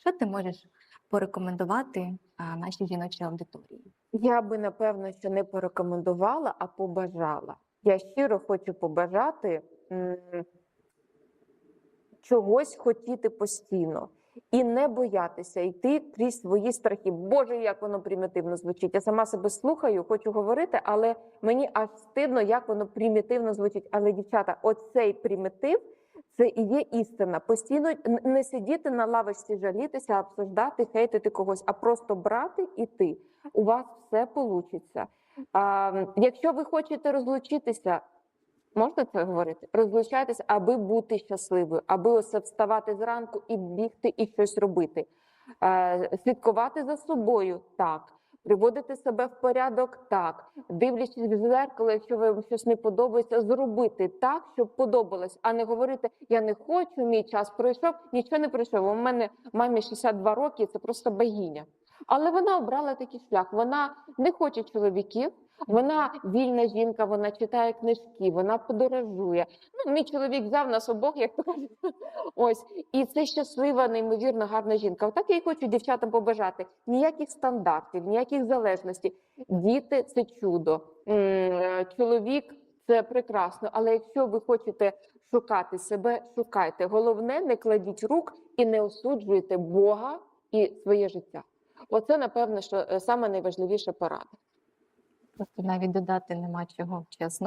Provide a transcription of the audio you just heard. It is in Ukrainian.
Що ти можеш порекомендувати нашій жіночій аудиторії? Я би напевно що не порекомендувала, а побажала. Я щиро хочу побажати чогось хотіти постійно і не боятися йти крізь свої страхи. Боже, як воно примітивно звучить. Я сама себе слухаю, хочу говорити, але мені аж стидно, як воно примітивно звучить. Але, дівчата, оцей примітив. Це і є істина. Постійно не сидіти на лавочці, жалітися, обсуждати, хейтити когось, а просто брати і йти. У вас все вийде. Якщо ви хочете розлучитися, можна це говорити? Розлучайтеся, аби бути щасливою, аби ось вставати зранку і бігти і щось робити. Е, слідкувати за собою так. Приводити себе в порядок так, дивлячись в зеркало, якщо вам щось не подобається, зробити так, щоб подобалось, а не говорити Я не хочу, мій час пройшов, нічого не пройшов. У мене мамі 62 роки, це просто богиня. Але вона обрала такий шлях. Вона не хоче чоловіків, вона вільна жінка, вона читає книжки, вона подорожує. Ну, мій чоловік взяв нас обох, як то кажуть. Ось і це щаслива, неймовірно гарна жінка. Отак я й хочу дівчатам побажати. Ніяких стандартів, ніяких залежностей. Діти це чудо. Е, Чоловік це прекрасно. Але якщо ви хочете шукати себе, шукайте. Головне, не кладіть рук і не осуджуйте Бога і своє життя. Оце, напевно, що е, саме найважливіша порада. Просто навіть додати нема чого, чесно.